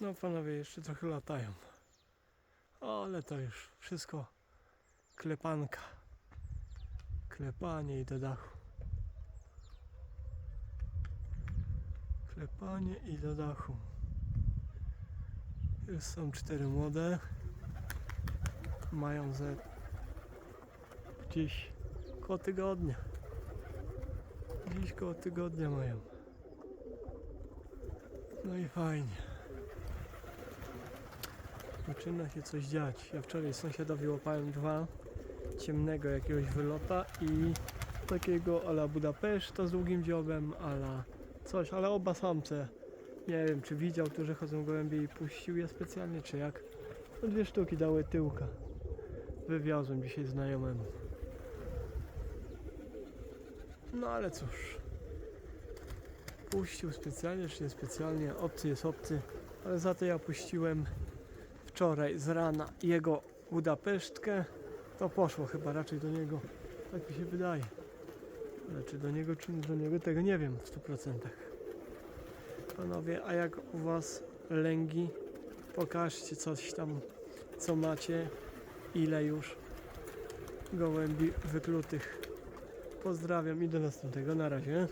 No panowie jeszcze trochę latają. Ale to już wszystko klepanka. Klepanie i do dachu. Klepanie i do dachu. Już są cztery młode. Mają ze gdzieś koło tygodnia. Dziś koło tygodnia mają. No i fajnie. Zaczyna się coś dziać. Ja wczoraj sąsiadowi łapałem dwa ciemnego jakiegoś wylota i takiego ala Budapeszta z długim dziobem, ala coś, ale oba samce. Nie wiem, czy widział tu, że chodzą gołębie i puścił je specjalnie, czy jak. No dwie sztuki dały tyłka. Wywiozłem dzisiaj znajomemu. No ale cóż. Puścił specjalnie, czy niespecjalnie. Obcy jest obcy. Ale za to ja puściłem wczoraj z rana jego Budapesztkę. To poszło chyba raczej do niego. Tak mi się wydaje. Ale czy do niego, czy nie do niego, tego nie wiem w 100%. Panowie, a jak u was lęgi? Pokażcie coś tam, co macie. Ile już gołębi wyklutych. Pozdrawiam i do następnego. Na razie.